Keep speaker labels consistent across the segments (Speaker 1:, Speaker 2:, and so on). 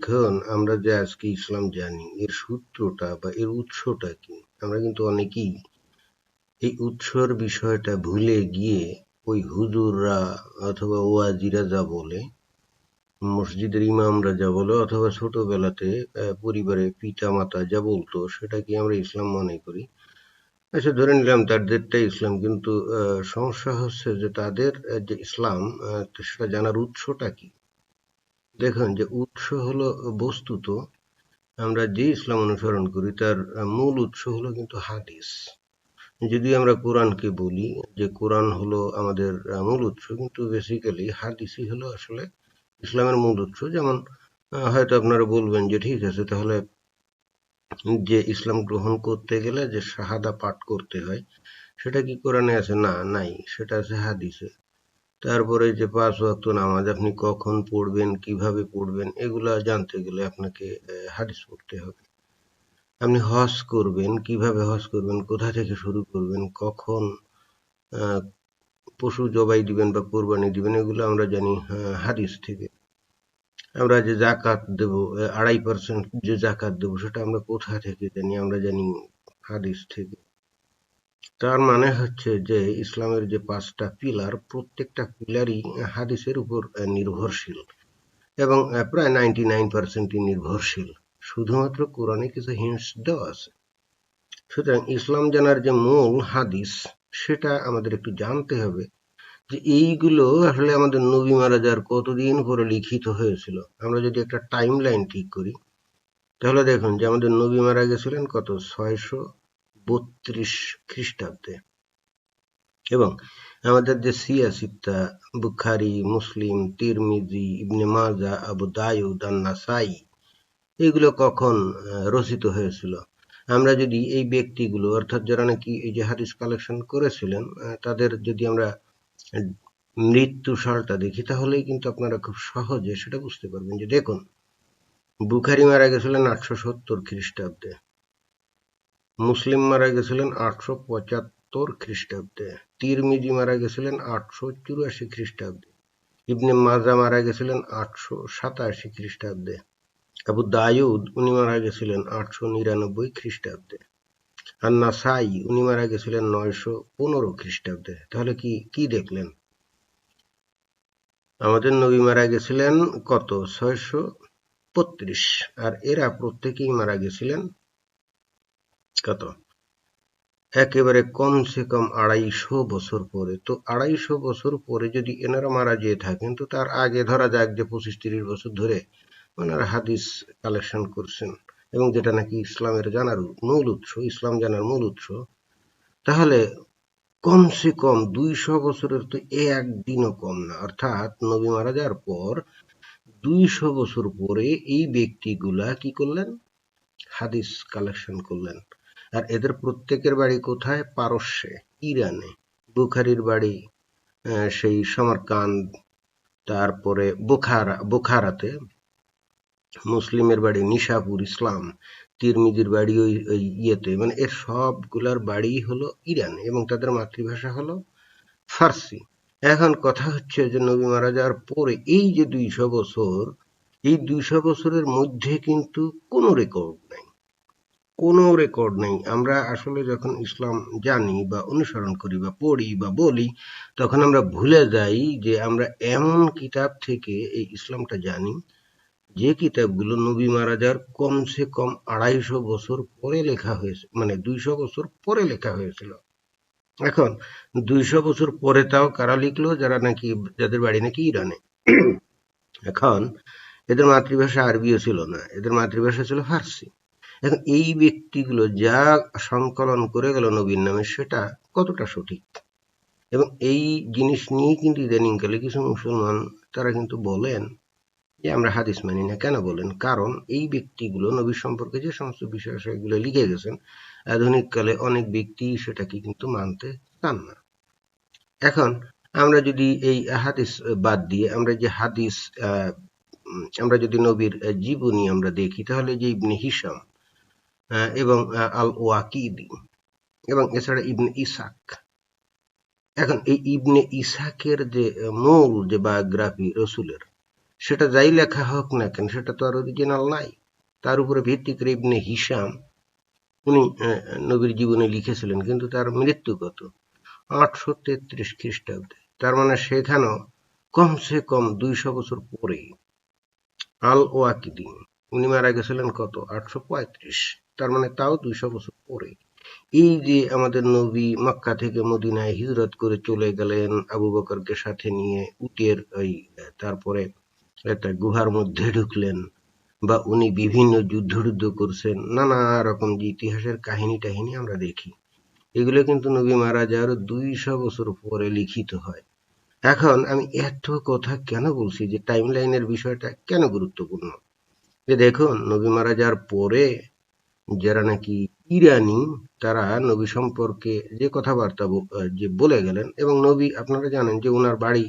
Speaker 1: এখন আমরা যে আজকে ইসলাম জানি, এর সূত্রটা বা এর উৎসটা কি? আমরা কিন্তু অনেকেই এই উৎসর বিষয়টা ভুলে গিয়ে ওই হুজুররা অথবা ওয়াজিরা যা বলে, মসজিদের ইমামরা যা বলে, অথবা ছোটবেলাতে পরিবারে পিতা মাতা যা বলতো, সেটাকে আমরা ইসলাম মনে করি। আচ্ছা ধরে নিলাম তাদেরটাই ইসলাম, কিন্তু সমস্যা হচ্ছে যে তাদের যে ইসলাম সেটা জানার উৎসটা কি? দেখুন যে উৎস হলো বস্তুত, আমরা যে ইসলাম অনুসরণ করি, তার মূল উৎস হলো কিন্তু হাদিস। যদি আমরা কোরআনকে বলি, যে কোরআন হলো আমাদের মূল উৎস, কিন্তু বেসিক্যালি হাদিসই হলো আসলে ইসলামের মূল উৎস। যেমন হয়তো আপনারা বলবেন যে ঠিক আছে, তাহলে যে ইসলাম গ্রহণ করতে গেলে যে শাহাদা পাঠ করতে হয়, সেটা কি কোরআনে আছে? না, নাই, সেটা আছে হাদিসে। তারপরে যে পাঁচ ওয়াক্ত নামাজ, আপনি কখন পড়বেন, কীভাবে পড়বেন, এগুলা জানতে গেলে আপনাকে হাদিস পড়তে হবে। আপনি হজ করবেন, কীভাবে হজ করবেন, কোথা থেকে শুরু করবেন, কখন পশু জবাই দিবেন বা কোরবানি দিবেন, এগুলো আমরা জানি হাদিস থেকে। আমরা যে জাকাত দেব আড়াই পার্সেন্ট যে জাকাত দেবো, সেটা আমরা কোথা থেকে জানি, আমরা জানি হাদিস থেকে। তার মানে হচ্ছে যে ইসলামের যে পাঁচটা পিলার, প্রত্যেকটা পিলারই হাদিসের উপর নির্ভরশীল এবং প্রায় নাইনটি নাইন পার্সেন্টই নির্ভরশীল। শুধুমাত্র কোরআনে কিছু হিন্টস দেওয়া আছে। সুতরাং ইসলাম জানার যে মূল হাদিস, সেটা আমাদের একটু জানতে হবে যে এইগুলো আসলে আমাদের নবী মারা যাওয়ার কতদিন পরে লিখিত হয়েছিল। আমরা যদি একটা টাইম লাইন ঠিক করি, তাহলে দেখুন যে আমাদের নবী মারা গেছিলেন কত? ছয়শো বত্রিশ খ্রিস্টাব্দে। এবং আমাদের যে সিয়াসিত্তা বুখারি, মুসলিম, তিরমিজি, ইবনে মাজা, আবু দায়ুদ নাসাই এগুলো কখন রচিত হয়েছিল? আমরা যদি এই ব্যক্তিগুলো, অর্থাৎ যারা নাকি এই যে হাদিস কালেকশন করেছিলেন তাদের যদি আমরা মৃত্যু সালটা দেখি, তাহলেই কিন্তু আপনারা খুব সহজে সেটা বুঝতে পারবেন যে দেখুন, বুখারি মারা গেছিলেন আটশো সত্তর খ্রিস্টাব্দে। মুসলিম মারা গেছিলেন আটশো পঁচাত্তর খ্রিস্টাব্দে। তিরমিজি মারা গেছিলেন আটশো চুরাশি খ্রিস্টাব্দে। ইবনে মাজা মারা গেছিলেন আটশো সাতাশি খ্রিস্টাব্দে। আবু দায়ুদ উনি মারা গেছিলেন আটশো নিরানব্বই খ্রিস্টাব্দে। আর নাসাই, উনি মারা গেছিলেন নয়শো পনেরো খ্রিস্টাব্দে। তাহলে কি কি দেখলেন? আমাদের নবী মারা গেছিলেন কত? ছয়শো বত্রিশ। আর এরা প্রত্যেকেই মারা গেছিলেন কত একেবারে কমসে কম আড়াইশো বছর পরে। তো আড়াইশো বছর পরে যদি এনারা মারা যেয়ে থাকেন, তো তার আগে ধরা যাক যে পঁচিশ তিরিশ বছর ধরে ওনারা হাদিস কালেকশন করছেন এবং যেটা নাকি ইসলামের জানার মূল উৎস, ইসলাম জানার মূল উৎস, তাহলে কমসে কম দুইশো বছরের তো একদিনও কম না। অর্থাৎ নবী মারা যাওয়ার পর দুইশো বছর পরে এই ব্যক্তিগুলা কি করলেন? হাদিস কালেকশন করলেন। আর এদের প্রত্যেকের বাড়ি কোথায়? পারস্যে, ইরানে। বুখারির বাড়ি সেই সমরকান্দ, তারপরে বোখারা, বোখারাতে। মুসলিমের বাড়ি নিশাপুর ইসলাম, তিরমিজির বাড়ি ওই ইয়েতে। মানে এর সবগুলার বাড়ি হলো ইরান এবং তাদের মাতৃভাষা হলো ফার্সি। এখন কথা হচ্ছে যে নবী মারা যাওয়ার পরে এই যে দুইশো বছর, এই দুইশো বছরের মধ্যে কিন্তু কোনো রেকর্ড কোনো রেকর্ড নেই। আমরা আসলে যখন ইসলাম জানি বা অনুসরণ করি বা পড়ি বা বলি, তখন আমরা ভুলে যাই যে আমরা এমন কিতাব থেকে এই ইসলামটা জানি, যে কিতাবগুলো নবী মারা কমসে কম আড়াইশো বছর পরে লেখা হয়েছে মানে দুইশো বছর পরে লেখা হয়েছিল। এখন দুইশো বছর পরে তাও কারা লিখলো? যারা নাকি, যাদের বাড়ি নাকি ইরানে। এখন এদের মাতৃভাষা আরবিও ছিল না, এদের মাতৃভাষা ছিল ফার্সি। এখন এই ব্যক্তিগুলো যা সংকলন করে গেল নবীর নামে, সেটা কতটা সঠিক? এবং এই জিনিস নিয়ে কিন্তু ইদানিংকালে কিছু মুসলমান, তারা কিন্তু বলেন যে, আমরা হাদিস মানি না। কেন বলেন? কারণ এই ব্যক্তিগুলো নবী সম্পর্কে যে সমস্ত বিষয় সেগুলো লিখে গেছেন, আধুনিক কালে অনেক ব্যক্তি সেটাকে কিন্তু মানতে চান না। এখন আমরা যদি এই হাদিস বাদ দিয়ে, আমরা যে হাদিস আমরা যদি নবীর জীবনী আমরা দেখি, তাহলে যে ইবনে হিসাম এবং আল ওয়াকিদি এবং এছাড়া ইবনে ইসাক। এখন এই ইবনে ইসাকের যে মূল যে বায়োগ্রাফি রসুলের, সেটা যাই লেখা হোক না কেন, সেটা তো আর অরিজিনাল নাই। তার উপরে ভিত্তি করে ইবনে হিসাম উনি নবীর জীবনে লিখেছিলেন, কিন্তু তার মৃত্যু কত আটশো তেত্রিশ খ্রিস্টাব্দে। তার মানে সেখানেও কমসে কম দুইশো বছর পরে আল ওয়াকিদি উনি মারা গেছিলেন কত? আটশো পঁয়ত্রিশ। তার মানে তাও দুইশো বছর পরে। এই যে আমাদের নবী মক্কা থেকে মদিনায় হিজরত করে চলে গেলেন আবু বকরকে সাথে নিয়ে, উটের ওই, তারপরে একটা গুহার মধ্যে ঢুকলেন বা উনি বিভিন্ন যুদ্ধ যুদ্ধ করছেন, নানা রকম যে ইতিহাসের কাহিনী টাহিনী আমরা দেখি। এগুলো কিন্তু নবী মারা যাওয়ার দুইশো বছর পরে লিখিত হয়। এখন আমি এত কথা কেন বলছি যে টাইম লাইনের বিষয়টা কেন গুরুত্বপূর্ণ? যে দেখুন, নবী মারা যাওয়ার পরে যারা নাকি ইরানি, তারা নবী সম্পর্কে যে কথাবার্তা যে বলে গেলেন এবং নবী, আপনারা জানেন যে ওনার বাড়ি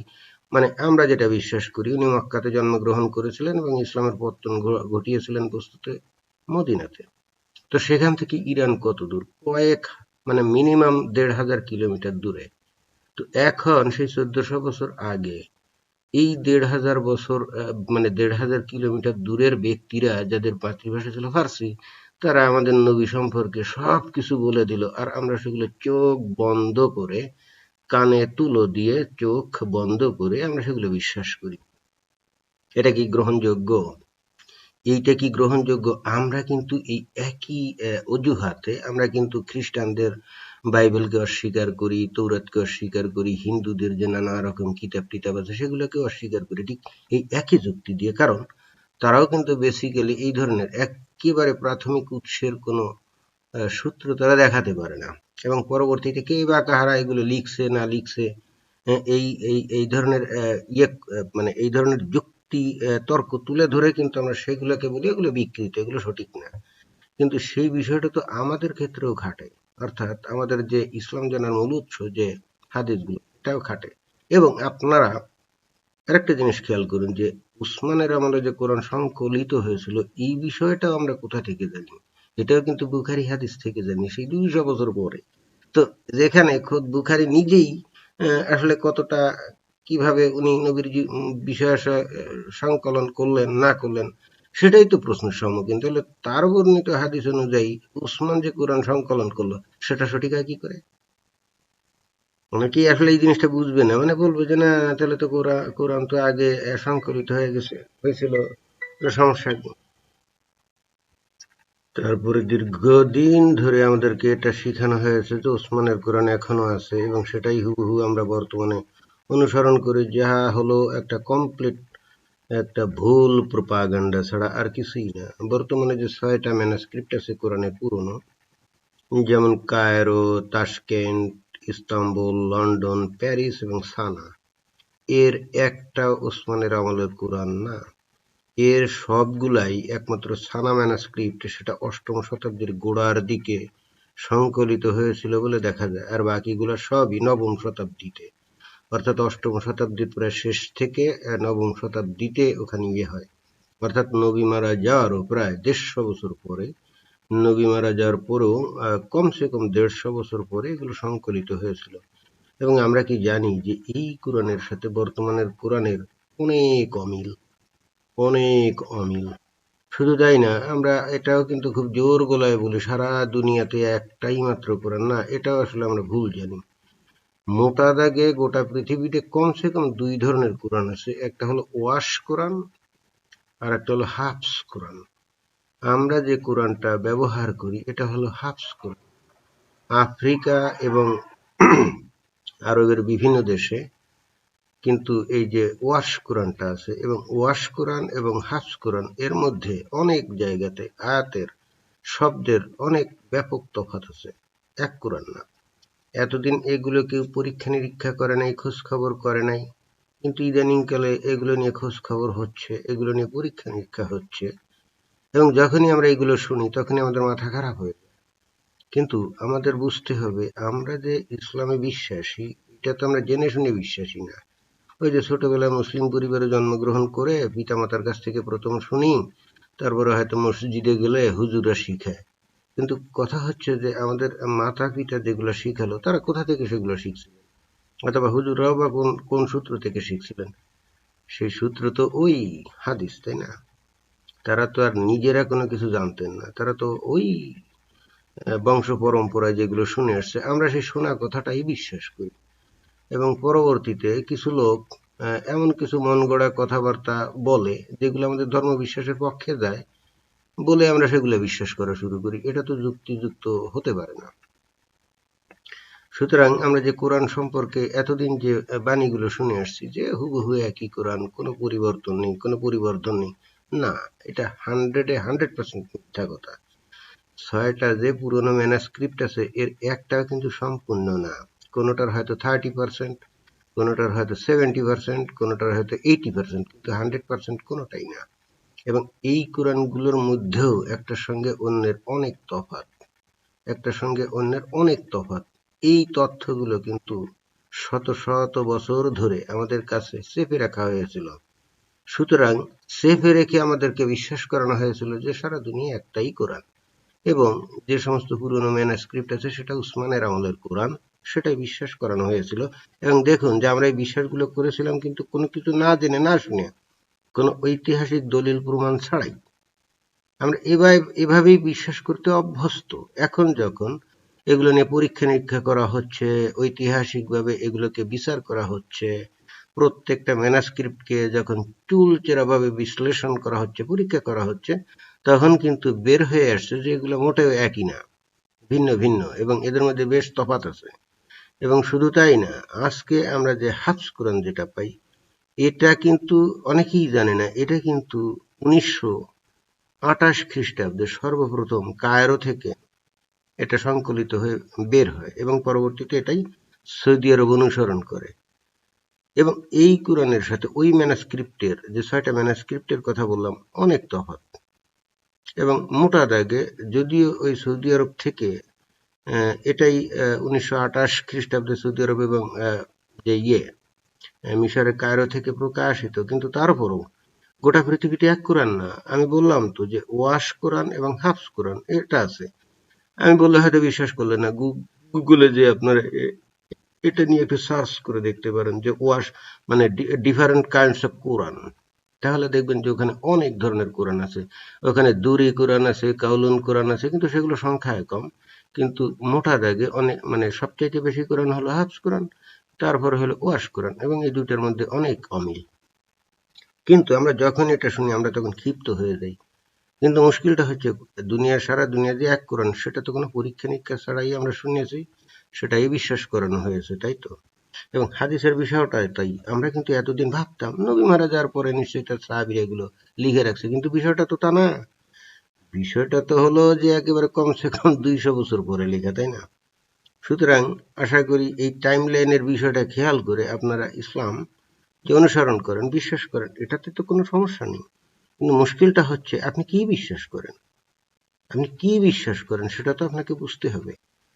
Speaker 1: মানে আমরা যেটা বিশ্বাস করি, উনি মক্কাতে জন্মগ্রহণ করেছিলেন এবং ইসলামের পত্তন ঘটিয়েছিলেন বস্তুতে মদিনাতে। তো সেখান থেকে ইরান কত দূর? কয়েক মানে মিনিমাম দেড় হাজার কিলোমিটার দূরে। তো এখন সেই চোদ্দশো বছর আগে, এই দেড় হাজার বছর মানে দেড় হাজার কিলোমিটার দূরের ব্যক্তিরা, যাদের মাতৃভাষা ছিল ফার্সি তারা আমাদের নবী সম্পর্কে সব কিছু বলে দিল, আর আমরা সেগুলো চোখ বন্ধ করে, কানে তুলো দিয়ে চোখ বন্ধ করে আমরা সেগুলো বিশ্বাস করি। এটা কি গ্রহণযোগ্য? এইটা কি গ্রহণযোগ্য? আমরা কিন্তু এই একই অজুহাতে আমরা কিন্তু খ্রিস্টানদের বাইবেলকে অস্বীকার করি, তৌরাতকে অস্বীকার করি, হিন্দুদের যে নানা রকম কিতাব টিতাব আছে সেগুলোকে অস্বীকার করি, ঠিক এই একই যুক্তি দিয়ে। কারণ তারাও কিন্তু বেসিক্যালি এই ধরনের একেবারে প্রাথমিক উৎসের কোনো সূত্র তারা দেখাতে পারে না। এবং পরবর্তীতে কে বা কাহারা এগুলো লিখছে না লিখছে এই এই এই ধরনের ইয়ে মানে এই ধরনের যুক্তি তর্ক তুলে ধরে কিন্তু আমরা সেগুলোকে বলি এগুলো বিকৃত, এগুলো সঠিক না। কিন্তু সেই বিষয়টা তো আমাদের ক্ষেত্রেও খাটে। অর্থাৎ আমাদের যে ইসলাম জানার মূল উৎস যে হাদিসগুলো এটাও খাটে। এবং আপনারা আরেকটা জিনিস খেয়াল করুন যে উসমানের আমলে যে কোরআন সংকলিত হয়েছিল, এই বিষয়টাও আমরা কোথা থেকে জানি? এটাও কিন্তু বুখারি হাদিস থেকে জানি, সেই দুইশো বছর পরে। তো যেখানে খোদ বুখারি নিজেই আসলে কতটা, কীভাবে উনি নবীর বিষয় সংকলন করলেন, না করলেন, সেটাই তো প্রশ্নের সম্মুখীন। তাহলে তার বর্ণিত হাদিস অনুযায়ী উসমান যে কোরআন সংকলন করল, সেটা সঠিক হয় কি করে? অনেকেই আসলে এই জিনিসটা বুঝবে না। মানে বলবে যে, না, তাহলে তো কোরআন তো আগে সংকলিত হয়ে গেছে, হয়েছিল সমস্যা কি? তারপরে দীর্ঘদিন ধরে আমাদেরকে এটা শেখানো হয়েছে যে, ওসমানের কোরআন এখনও আছে এবং সেটাই হুবহু আমরা বর্তমানে অনুসরণ করি। যাহা হলো একটা কমপ্লিট, একটা ভুল প্রোপাগান্ডা ছাড়া আর কিছুই না। বর্তমানে যে ছয়টা ম্যানাস্ক্রিপ্ট আছে কোরআনে পুরনো, যেমন Cairo Tashkent Istanbul, London, Paris এবং সানা। এর একটা ওসমানের আমলের কোরআন না। এর সবগুলাই একমাত্র সানা ম্যানাস্ক্রিপ্ট সেটা অষ্টম শতাব্দীর গোড়ার দিকে সংকলিত হয়েছিল বলে দেখা যায়। আর বাকিগুলো সবই নবম শতাব্দীতে। অর্থাৎ অষ্টম শতাব্দীর প্রায় শেষ থেকে নবম শতাব্দীতে ওখানে ইয়ে হয়। অর্থাৎ নবী মারা যাওয়ারও প্রায় দেড়শো বছর পরে নবী মারা যাওয়ার পরেও কমসে কম দেড়শো বছর পরে এগুলো সংকলিত হয়েছিল। এবং আমরা কি জানি যে এই কোরআনের সাথে বর্তমানের কোরআনের অনেক অমিল অনেক অমিল। শুধু তাই না, আমরা এটাও কিন্তু খুব জোর গলায় বলি, সারা দুনিয়াতে একটাই মাত্র কোরআন না, এটাও আসলে আমরা ভুল জানি। মোটা দাগে গোটা পৃথিবীতে কমসে কম দুই ধরনের কোরআন আছে, একটা হলো ওয়াশ কোরআন আর একটা হলো হাফস কোরআন। আমরা যে কোরআনটা ব্যবহার করি, এটা হলো হাফস কোরআন। আফ্রিকা এবং আরবের বিভিন্ন দেশে কিন্তু এই যে ওয়াশ কোরআনটা আছে এবং ওয়াশ কোরআন এবং হাফস কোরআন, এর মধ্যে অনেক জায়গাতে আয়াতের শব্দের অনেক ব্যাপক তফাত আছে। এক কোরআন না। এতদিন এগুলো কেউ পরীক্ষা নিরীক্ষা করে নাই, খোঁজ খবর করে নাই, কিন্তু ইদানিংকালে এগুলো নিয়ে খোঁজ খবর হচ্ছে, এগুলো নিয়ে পরীক্ষা নিরীক্ষা হচ্ছে। এবং যখনই আমরা এগুলো শুনি, তখনই আমাদের মাথা খারাপ হয়ে যায়। কিন্তু আমাদের বুঝতে হবে, আমরা যে ইসলামে বিশ্বাসী, এটা তো আমরা জেনে শুনে বিশ্বাসী না। ওই যে ছোটবেলায় মুসলিম পরিবারে জন্মগ্রহণ করে পিতামাতার কাছ থেকে প্রথম শুনি, তারপরে হয়তো মসজিদে গেলে হুজুরা শিখায়। কিন্তু কথা হচ্ছে যে আমাদের মাতা পিতা যেগুলো শিখালো, তারা কোথা থেকে সেগুলো শিখছিলেন অথবা হুজুরাও বা কোন কোন সূত্র থেকে শিখছিলেন? সেই সূত্র তো ওই হাদিস, তাই না? তারা তো আর নিজেরা কোনো কিছু জানতেন না। তারা তো ওই বংশ পরম্পরায় যেগুলো শুনে আসছে, আমরা সেই শোনা কথাটাই বিশ্বাস করি। এবং পরবর্তীতে কিছু লোক এমন কিছু মন গড়া কথাবার্তা বলে, যেগুলো আমাদের ধর্ম বিশ্বাসের পক্ষে যায় বলে আমরা সেগুলো বিশ্বাস করা শুরু করি। এটা তো যুক্তিযুক্ত হতে পারে না। সুতরাং আমরা যে কোরআন সম্পর্কে এতদিন যে বাণীগুলো শুনে আসছি, যে হুবহু একই কোরআন, কোনো পরিবর্তন নেই, কোনো পরিবর্তন নেই না, এটা হান্ড্রেডে হান্ড্রেড পার্সেন্ট মিথ্যা কথা। ছয়টা যে পুরনো ম্যানাস্ক্রিপ্ট আছে, এর একটাও কিন্তু সম্পূর্ণ না। কোনোটার হয়তো থার্টি পার্সেন্ট কোনোটার হয়তো সেভেন্টি পার্সেন্ট কোনোটার হয়তো এইটি পার্সেন্ট কিন্তু হান্ড্রেড পার্সেন্ট কোনোটাই না। এবং এই কোরআনগুলোর মধ্যেও একটার সঙ্গে অন্যের অনেক তফাত একটার সঙ্গে অন্যের অনেক তফাত এই তথ্যগুলো কিন্তু শত শত বছর ধরে আমাদের কাছে চেপে রাখা হয়েছিল। সুতরাং সেফে রেখে আমাদেরকে বিশ্বাস করানো হয়েছিল যে সারা দুনিয়া একটাই কোরআন। এবং যে সমস্ত পুরনো ম্যানাস্ক্রিপ্ট আছে সেটা উসমানের আমলের কোরআন, সেটাই বিশ্বাস করানো হয়েছিল। এবং দেখুন যে আমরা এই বিশ্বাসগুলো করেছিলাম কিন্তু কোনো কিছু না জেনে, না শুনে, কোনো ঐতিহাসিক দলিল প্রমাণ ছাড়াই। আমরা এভাবে এভাবেই বিশ্বাস করতে অভ্যস্ত। এখন যখন এগুলো নিয়ে পরীক্ষা নিরীক্ষা করা হচ্ছে, ঐতিহাসিকভাবে এগুলোকে বিচার করা হচ্ছে প্রত্যেকটা ম্যানাস্ক্রিপ্টকে যখন চুলচেরাভাবে বিশ্লেষণ করা হচ্ছে, পরীক্ষা করা হচ্ছে, তখন কিন্তু বের হয়ে আসছে যে এগুলো মোটেও একই না, ভিন্ন ভিন্ন, এবং এদের মধ্যে বেশ তফাত আছে। এবং শুধু তাই না, আজকে আমরা যে হাফস কোরআন যেটা পাই, এটা কিন্তু অনেকেই জানে না, এটা কিন্তু উনিশশো আঠাশ খ্রিস্টাব্দে সর্বপ্রথম কায়রো থেকে এটা সংকলিত হয়ে বের হয়, এবং পরবর্তীতে এটাই সৌদি আরব অনুসরণ করে। এবং এই কোরআনের সাথে ওই ম্যানাস্ক্রিপ্টের যে ছয়টা ম্যানাস্ক্রিপ্টের কথা বললাম, অনেক তফাৎ। এবং মোটা দাগে যদিও ওই সৌদি আরব থেকে এটাই উনিশশো আঠাশ খ্রিস্টাব্দে সৌদি আরব এবং যে ইয়ে মিশরের কায়রো থেকে প্রকাশিত, কিন্তু তারপরও গোটা পৃথিবীটি এক কোরআন না। আমি বললাম তো যে ওয়াশ কোরআন এবং হাফস কোরআন, এটা আছে। আমি বললে হয়তো বিশ্বাস করলেন না। গুগলে যে আপনার এটা নিয়ে একটু সার্চ করে দেখতে পারেন যে ওয়াশ মানে ডিফারেন্ট কাইন্ডস অফ কোরআন তাহলে দেখবেন যে ওখানে অনেক ধরনের কোরআন আছে। ওখানে দুরি কোরআন আছে, কাউলুন কোরআন আছে, কিন্তু সেগুলো সংখ্যায় কম। কিন্তু মোটা দাগে অনেক মানে সবচাইতে বেশি কোরআন হলো হাফস কোরআন তারপর হলো ওয়াশ কোরআন এবং এই দুইটার মধ্যে অনেক অমিল। কিন্তু আমরা যখন এটা শুনি, আমরা তখন ক্ষিপ্ত হয়ে যাই। কিন্তু মুশকিলটা হচ্ছে, দুনিয়া সারা দুনিয়া যে এক কোরআন সেটা তো কোনো পরীক্ষা নিরীক্ষা ছাড়াই আমরা শুনেছি। সেটাই বিশ্বাস করানো হয়েছে, তাই তো? এবং হাদিসের বিষয়টা তাই। আমরা কিন্তু এতদিন ভাবতাম, নবী মারা যাওয়ার পরে নিশ্চয়ই তার সাহাবির এগুলো লিখে রাখছে, কিন্তু বিষয়টা তো তা না। বিষয়টা তো হলো যে একেবারে কমসে কম দুইশো বছর পরে লেখা, তাই না? সুতরাং আশা করি এই টাইম লাইনের বিষয়টা খেয়াল করে আপনারা ইসলাম যে অনুসরণ করেন, বিশ্বাস করেন, এটাতে তো কোনো সমস্যা নেই। কিন্তু মুশকিলটা হচ্ছে, আপনি কি বিশ্বাস করেন? আপনি কি বিশ্বাস করেন, সেটা তো আপনাকে বুঝতে হবে।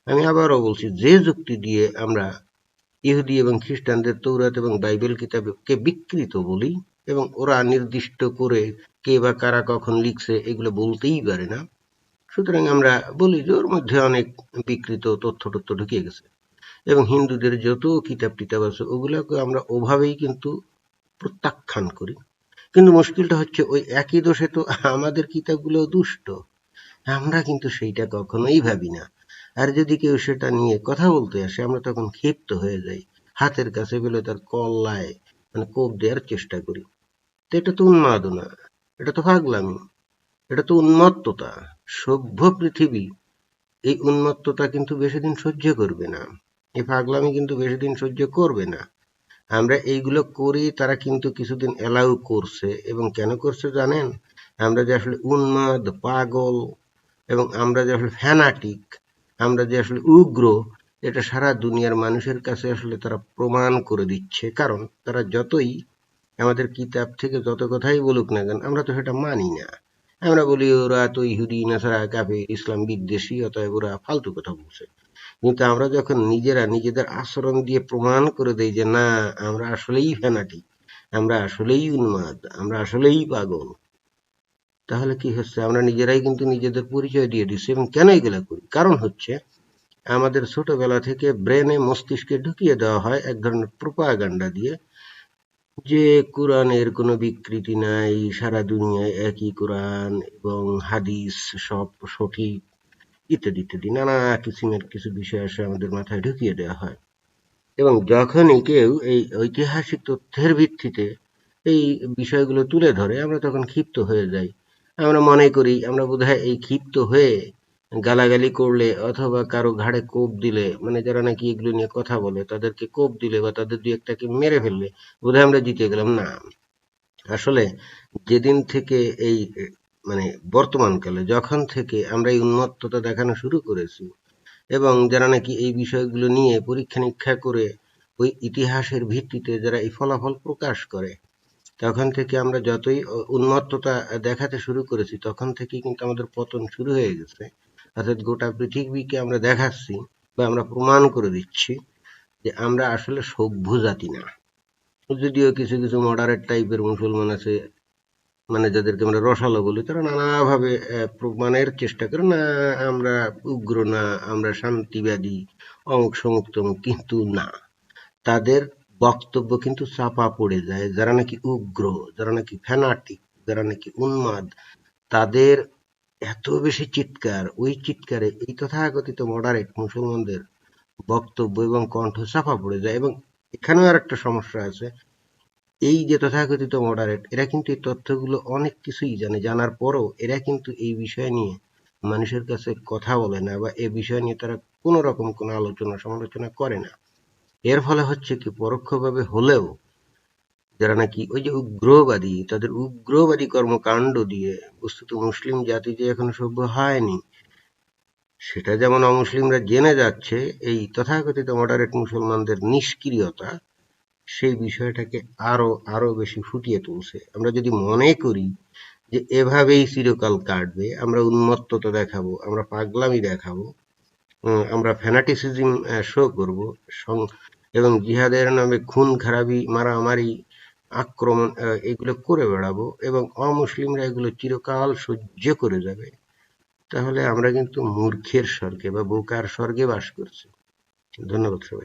Speaker 1: আমি আবারও বলছি, যে যুক্তি দিয়ে আমরা ইহুদি এবং খ্রিস্টানদের তৌরাত এবং বাইবেল কিতাবকে বিকৃত বলি এবং ওরা নির্দিষ্ট করে কে বা কারা কখন লিখছে, এগুলো বলতেই পারে না, সুতরাং আমরা বলি যে ওর মধ্যে অনেক বিকৃত তথ্য তথ্য ঢুকে গেছে। এবং হিন্দুদের যত কিতাব টিতাব আছে, ওগুলোকে আমরা ওভাবেই কিন্তু প্রত্যাখ্যান করি। কিন্তু মুশকিলটা হচ্ছে, ওই একই দোষে তো আমাদের কিতাবগুলো দুষ্ট। আমরা কিন্তু সেইটা কখনোই ভাবি না। আর যদি কেউ সেটা নিয়ে কথা বলতে আসে, আমরা তখন ক্ষিপ্ত হয়ে যাই। হাতের কাছে পেলে তার কল্লায় মানে কোপ দেওয়ার চেষ্টা করি। তো এটা তো উন্মাদনা, এটা তো পাগলামি, এটা তো উন্মত্ততা, সভ্য পৃথিবী। এই উন্মত্ততা কিন্তু বেশি দিন সহ্য করবে না। এই পাগলামি কিন্তু বেশি দিন সহ্য করবে না। আমরা এইগুলো করি, তারা কিন্তু কিছুদিন অ্যালাউ করছে। এবং কেন করছে জানেন? আমরা যে আসলে উন্মাদ, পাগল, এবং আমরা যে আসলে ফ্যানাটিক আমরা যে আসলে উগ্র, এটা সারা দুনিয়ার মানুষের কাছে আসলে তারা প্রমাণ করে দিচ্ছে। কারণ তারা যতই আমাদের কিতাব থেকে যত কথাই বলুক না কেন, আমরা তো সেটা মানি না। আমরা বলি, ওরা তো ইহুদি, নাসারা কাফে ইসলাম, বিদ্বেষী, অতএব ওরা ফালতু কথা বলছে। কিন্তু আমরা যখন নিজেরা নিজেদের আচরণ দিয়ে প্রমাণ করে দেই যে, না, আমরা আসলেই ফ্যানাটিক আমরা আসলেই উন্মাদ, আমরা আসলেই পাগল তাহলে কি হচ্ছে? আমরা নিজেরাই কিন্তু নিজেদের পরিচয় দিয়ে দিচ্ছি এবং কেন এগুলো করি? কারণ হচ্ছে আমাদের ছোটবেলা থেকে ব্রেনে মস্তিষ্কে ঢুকিয়ে দেওয়া হয় এক ধরনের প্রোপাগান্ডা দিয়ে যে কোরআনের কোনো বিকৃতি নাই, সারা দুনিয়ায় একই কোরআন এবং হাদিস সব সঠিক, ইত্যাদি ইত্যাদি, নানা কিসিমের কিছু বিষয় আসে আমাদের মাথায় ঢুকিয়ে দেওয়া হয়। এবং যখনই কেউ এই ঐতিহাসিক তথ্যের ভিত্তিতে এই বিষয়গুলো তুলে ধরে, আমরা তখন ক্ষিপ্ত হয়ে যাই। আমরা মনে করি, আমরা বোধহয় এই ক্ষিপ্ত হয়ে গালাগালি করলে অথবা কারও ঘাড়ে কোপ দিলে মানে যারা নাকি এগুলো নিয়ে কথা বলে, তাদেরকে কোপ দিলে বা তাদের দুই একটাকে মেরে ফেললে, বোধহয় আমরা জিতে গেলাম। না, আসলে যেদিন থেকে এই মানে বর্তমানকালে যখন থেকে আমরা এই উন্মত্ততা দেখানো শুরু করেছি এবং যারা নাকি এই বিষয়গুলো নিয়ে পরীক্ষা নিরীক্ষা করে ওই ইতিহাসের ভিত্তিতে যারা এই ফলাফল প্রকাশ করে তখন থেকে আমরা যতই উন্মত্ততা দেখাতে শুরু করেছি, তখন থেকেই কিন্তু আমাদের পতন শুরু হয়ে গেছে। অর্থাৎ গোটা পৃথিবীকে আমরা দেখাচ্ছি বা আমরা প্রমাণ করে দিচ্ছি যে আমরা আসলে সভ্য জাতি না। যদিও কিছু কিছু মডারেট টাইপের মুসলমান আছে মানে যাদেরকে আমরা রসালো বলি, তারা নানাভাবে প্রমাণের চেষ্টা করে, না, আমরা উগ্র না, আমরা শান্তিবাদী অংশমুক্ত কিন্তু না। তাদের বক্তব্য কিন্তু চাপা পড়ে যায়। যারা নাকি উগ্র, যারা নাকি ফ্যানাটিক যারা নাকি উন্মাদ, তাদের এত বেশি চিৎকার। ওই চিৎকারে এই তথাকথিত মডারেট মুসলমানদের বক্তব্য এবং কণ্ঠ চাপা পড়ে যায়। এবং এখানেও আর একটা সমস্যা আছে। এই যে তথাকথিত মডারেট এরা কিন্তু এই তথ্যগুলো অনেক কিছুই জানে। জানার পরও এরা কিন্তু এই বিষয় নিয়ে মানুষের কাছে কথা বলে না বা এ বিষয় নিয়ে তারা কোনো রকম কোনো আলোচনা সমালোচনা করে না। এর ফলে হচ্ছে কি, পরোক্ষভাবে হলেও যারা নাকি ওই যে উগ্রবাদী, তাদের উগ্রবাদী কর্মকাণ্ড দিয়ে বস্তুত মুসলিম জাতি যে এখন সভ্য হয়নি, সেটা যেমন অমুসলিমরা জেনে যাচ্ছে, এই তথাকথিত মডারেট মুসলমানদের নিষ্ক্রিয়তা, সেই বিষয়টাকে আরও আরও বেশি ফুটিয়ে তুলছে। আমরা যদি মনে করি যে এভাবেই চিরকাল কাটবে, আমরা উন্মত্ততা দেখাবো, আমরা পাগলামি দেখাবো আমরা ফ্যানাটিসিজম শো করব এবং জিহাদের নামে খুন, খারাপি, মারামারি, আক্রমণ এগুলো করে বেড়াবো এবং অমুসলিমরা এগুলো চিরকাল সহ্য করে যাবে। তাহলে আমরা কিন্তু মূর্খের স্বর্গে বা বোকার স্বর্গে বাস করছি। ধন্যবাদ সবাই